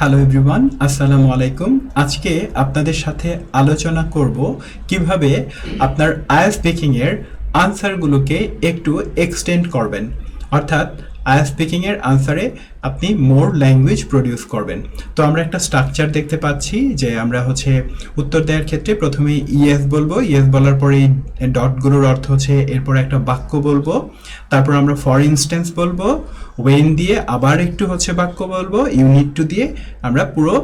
Hello everyone আসসালামু আলাইকুম আজকে আপনাদের সাথে আলোচনা করব কীভাবে আপনার আয়াস বেকিংয়ের আনসারগুলোকে একটু এক্সটেন্ড করবেন। অর্থাৎ আয়াস স্পিকিংয়ের আনসারে আপনি মোর ল্যাঙ্গুয়েজ প্রডিউস করবেন। তো আমরা একটা স্ট্রাকচার দেখতে পাচ্ছি যে আমরা হচ্ছে উত্তর দেওয়ার ক্ষেত্রে প্রথমে ইয়েস বলব। ইয়েস বলার পরে ডটগুলোর অর্থ হচ্ছে এরপর একটা বাক্য বলব। তারপর আমরা ফর ইনস্ট্যান্স বলব। ওয়েন দিয়ে আবার একটু হচ্ছে বাক্য বলব। ইউনিট টু দিয়ে আমরা পুরো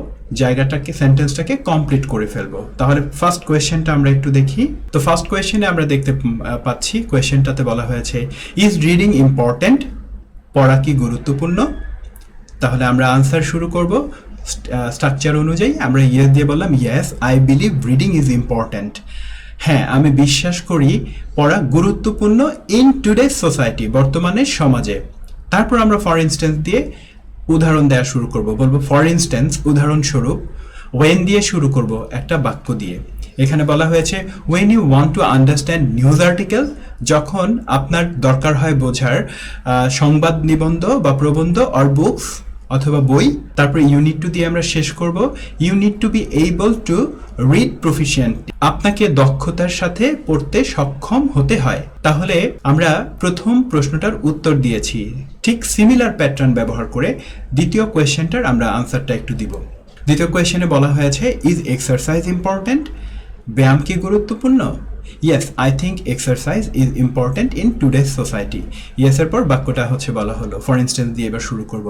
জায়গাটাকে সেন্টেন্সটাকে কমপ্লিট করে ফেলব। তাহলে ফার্স্ট কোয়েশ্চেনটা আমরা একটু দেখি। তো ফার্স্ট কোয়েশ্চেনে আমরা দেখতে পাচ্ছি। কোয়েশ্চেনটাতে বলা হয়েছে ইজ রিডিং ইম্পর্ট্যান্ট পড়া কি গুরুত্বপূর্ণ? তাহলে আমরা আনসার শুরু করব। স্ট্রাকচার অনুযায়ী আমরা ইয়েস দিয়ে বললাম yes I believe reading is important হ্যাঁ আমি বিশ্বাস করি পড়া গুরুত্বপূর্ণ ইন টুডে সোসাইটি বর্তমানে সমাজে। তারপর আমরা ফর ইনস্ট্যান্স দিয়ে উদাহরণ দেওয়া শুরু করব। বলব ফর ইনস্ট্যান্স উদাহরণস্বরূপ ওয়েন দিয়ে শুরু করব একটা বাক্য দিয়ে। এখানে বলা হয়েছে when you want to understand news article যখন আপনার দরকার হয় বোঝার সংবাদ নিবন্ধ বা প্রবন্ধ অর বুকস অথবা বই, তারপর ইউনিট টু দিয়ে আমরা শেষ করব you need to be able to read proficient আপনাকে দক্ষতার সাথে পড়তে সক্ষম হতে হয়। তাহলে আমরা প্রথম প্রশ্নটার উত্তর দিয়েছি। ঠিক সিমিলার প্যাটার্ন ব্যবহার করে দ্বিতীয় কোয়েশ্চেনটার আমরা আনসারটা একটু দিব। দ্বিতীয় কোয়েশ্চেনে বলা হয়েছে ইজ এক্সারসাইজ ইম্পর্ট্যান্ট ব্যায়াম কি গুরুত্বপূর্ণ? Yes I think exercise is important in today's society ইয়েসের পর বাক্যটা হচ্ছে বলা হলো ফর ইনস্ট্যান্স দিয়ে এবার শুরু করব।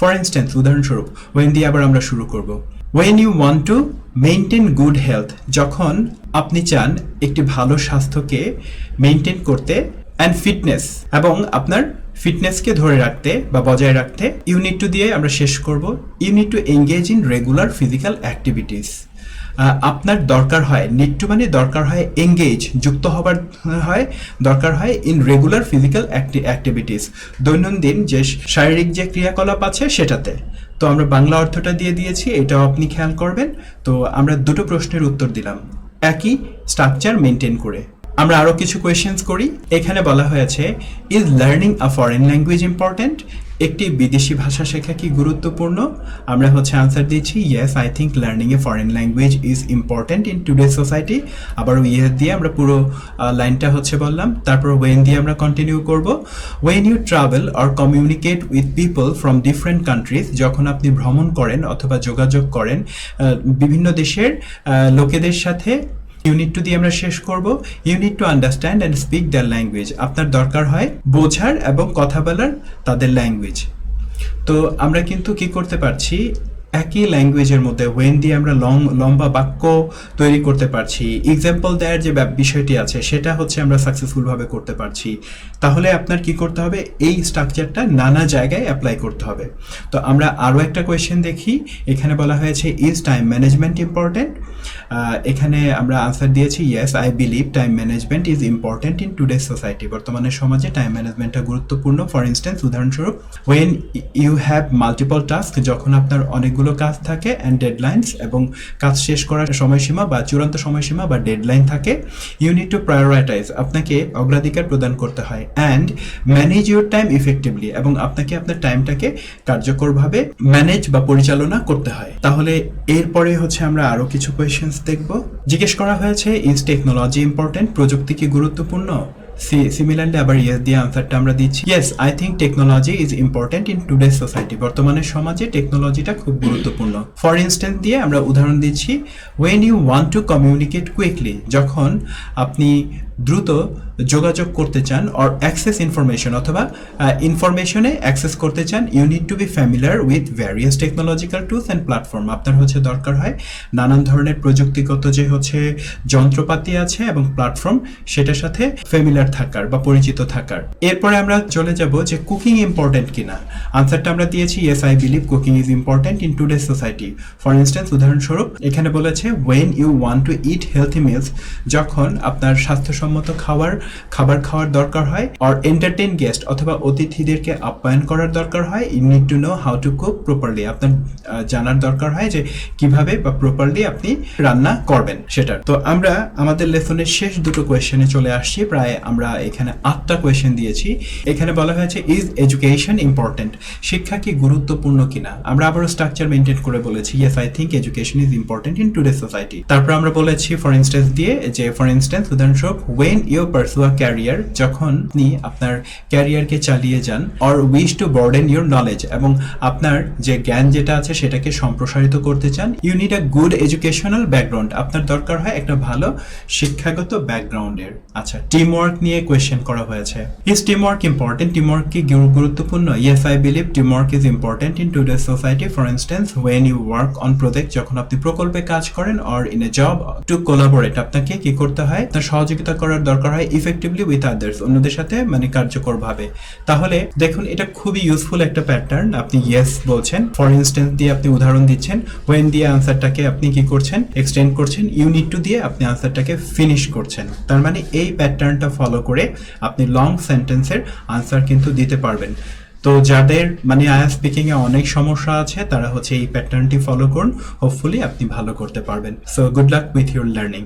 ফর ইনস্ট্যান্স উদাহরণস্বরূপ ওয়েন দিয়ে আবার আমরা শুরু করব। When you want to maintain good health যখন আপনি চান একটি ভালো স্বাস্থ্যকে মেনটেন করতে অ্যান্ড ফিটনেস এবং আপনার ফিটনেসকে ধরে রাখতে বা বজায় রাখতে ইউনিট টু দিয়ে আমরা শেষ করব। You need to engage in regular physical activities আপনার দরকার হয় নিড মানে দরকার হয় এঙ্গেজ যুক্ত হবার হয়, দরকার হয় ইন রেগুলার ফিজিক্যাল অ্যাক্টিভিটিস দৈনন্দিন যে শারীরিক যে ক্রিয়াকলাপ আছে সেটাতে। তো আমরা বাংলা অর্থটা দিয়ে দিয়েছি, এটাও আপনি খেয়াল করবেন। তো আমরা দুটো প্রশ্নের উত্তর দিলাম। একই স্ট্রাকচার মেনটেন করে। আমরা আরও কিছু কোয়েশ্চেন্স করি। এখানে বলা হয়েছে is learning a foreign language important একটি বিদেশি ভাষা শেখা কি গুরুত্বপূর্ণ? আমরা হচ্ছে আনসার দিচ্ছি yes I think learning a foreign language is important in today society আবার ইয়েস দিয়ে আমরা পুরো লাইনটা হচ্ছে বললাম। তারপর ওয়েন দিয়ে আমরা কন্টিনিউ করব। When you travel or communicate with people from different countries যখন আপনি ভ্রমণ করেন অথবা যোগাযোগ করেন বিভিন্ন দেশের লোকেদের সাথে ইউনিট টু দিয়ে আমরা শেষ করব। You need to understand and speak the language আপনার দরকার হয় বোঝার এবং কথা বলার তাদের ল্যাঙ্গুয়েজ তো আমরা কিন্তু কি করতে পারছি? একই ল্যাঙ্গুয়েজের মধ্যে ওয়েন দিয়ে আমরা লং লম্বা বাক্য তৈরি করতে পারছি। এক্সাম্পল দেওয়ার যে বিষয়টি আছে, সেটা হচ্ছে আমরা সাকসেসফুলভাবে করতে পারছি। তাহলে আপনার কি করতে হবে? এই স্ট্রাকচারটা নানা জায়গায় অ্যাপ্লাই করতে হবে। তো আমরা আরও একটা কোয়েশ্চেন দেখি। এখানে বলা হয়েছে ইজ টাইম ম্যানেজমেন্ট ইম্পর্টেন্ট এখানে আমরা আনসার দিয়েছি yes I believe time management is important in today's society বর্তমানে সমাজে টাইম ম্যানেজমেন্টটা গুরুত্বপূর্ণ। ফর ইনস্ট্যান্স উদাহরণস্বরূপ when you have multiple task যখন আপনার অনেকগুলো কাজ থাকে অ্যান্ড ডেডলাইন্স এবং কাজ শেষ করার সময়সীমা বা চূড়ান্ত সময়সীমা বা ডেডলাইন থাকে ইউ নিড টু প্রায়োরাইটাইজ আপনাকে অগ্রাধিকার প্রদান করতে হয় and manage your time effectively এবং আপনাকে আপনার টাইমটাকে কার্যকরভাবে ম্যানেজ বা পরিচালনা করতে হয়। তাহলে এরপরে হচ্ছে আমরা আরও কিছু কোয়েশ্চেন্স দেখব। জিজ্ঞেস করা হয়েছে ইজ টেকনোলজি ইম্পর্টেন্ট প্রযুক্তি কি গুরুত্বপূর্ণ? সিমিলারলি আবার ইয়েস দিয়ে আনসারটা আমরা দিচ্ছি। Yes I think technology is important in today society বর্তমানের সমাজে টেকনোলজিটা খুব গুরুত্বপূর্ণ। ফর ইনস্ট্যান্স দিয়ে আমরা উদাহরণ দিচ্ছি when you want to communicate quickly যখন আপনি দ্রুত যোগাযোগ করতে চান অর অ্যাক্সেস ইনফরমেশন অথবা ইনফরমেশনে অ্যাক্সেস করতে চান you need to be familiar with various technological tools and platform আপনার হচ্ছে দরকার হয় নানান ধরনের প্রযুক্তিগত যে হচ্ছে যন্ত্রপাতি আছে এবং প্ল্যাটফর্ম সেটার সাথে ফ্যামিলিয়ার থাকার বা পরিচিত থাকার। এরপরে আমরা চলে যাব যে কুকিং ইম্পর্টেন্ট কিনা। আনসারটা আমরা দিয়েছি yes I believe cooking is important in today society for instance উদাহরণস্বরূপ, এখানে বলেছে when you want to eat healthy meals যখন আপনার স্বাস্থ্যসম্মত মানসম্মত খাবার খাবার খাওয়ার দরকার হয় অর এন্টারটেইন গেস্ট অথবা অতিথিদেরকে আপ্যায়ন করার দরকার হয়। You need to know how to cook properly আপনার জানার দরকার হয় যে কীভাবে বা প্রপারলি আপনি রান্না করবেন সেটার। তো আমরা আমাদের লেসনের শেষ দুটো কোয়েশ্চেনে চলে আসছি। প্রায় আমরা এখানে আটটা কোয়েশ্চেন দিয়েছি। এখানে বলা হয়েছে ইজ এডুকেশন ইম্পর্টেন্ট শিক্ষা কি গুরুত্বপূর্ণ কিনা? আমরা আবারও স্ট্রাকচার মেনটেন করে বলেছি yes I think education is important in today society তারপর আমরা বলেছি ফর ইনস্টেন্স দিয়ে যে ফর ইনস্টেন্স উদাহরণস্বরূপ when you pursue a career যখন আপনি আপনার ক্যারিয়ারকে চালিয়ে যান or wish to broaden your knowledge এবং আপনার যে জ্ঞান যেটা আছে সেটাকে সম্প্রসারিত করতে চান you need a good educational background আপনার দরকার হয় একটা ভালো শিক্ষাগত ব্যাকগ্রাউন্ডের আচ্ছা টিম ওয়ার্ক নিয়ে কোয়েশ্চেন করা হয়েছে। Is team work important team work কি গুরু- গুরুত্বপূর্ণ? Yes I believe team work is important in today society for instance when you work on project যখন আপনি প্রকল্পে কাজ করেন or in a job to collaborate আপনাকে কি করতে হয়? তার সহযোগিতা করার দরকার হয় ইফেক্টিভলি উইথ আদার্স অন্যদের সাথে মানে কার্যকরভাবে। তাহলে দেখুন, এটা খুবই ইউজফুল একটা প্যাটার্ন আপনি ইয়েস বলছেন। ফর ইনস্টেন্স দিয়ে আপনি উদাহরণ দিচ্ছেন ওয়েন দিয়ে আনসারটাকে আপনি কি করছেন? এক্সটেন্ড করছেন ইউনিট টু দিয়ে আপনি আনসারটাকে ফিনিশ করছেন। তার মানে এই প্যাটার্নটা ফলো করে আপনি লং সেন্টেন্সের আনসার কিন্তু দিতে পারবেন। তো যাদের মানে আয়া স্পিকিং এ অনেক সমস্যা আছে, তারা হচ্ছে এই প্যাটার্নটি ফলো করুন। হোপফুলি আপনি ভালো করতে পারবেন। So good luck with your learning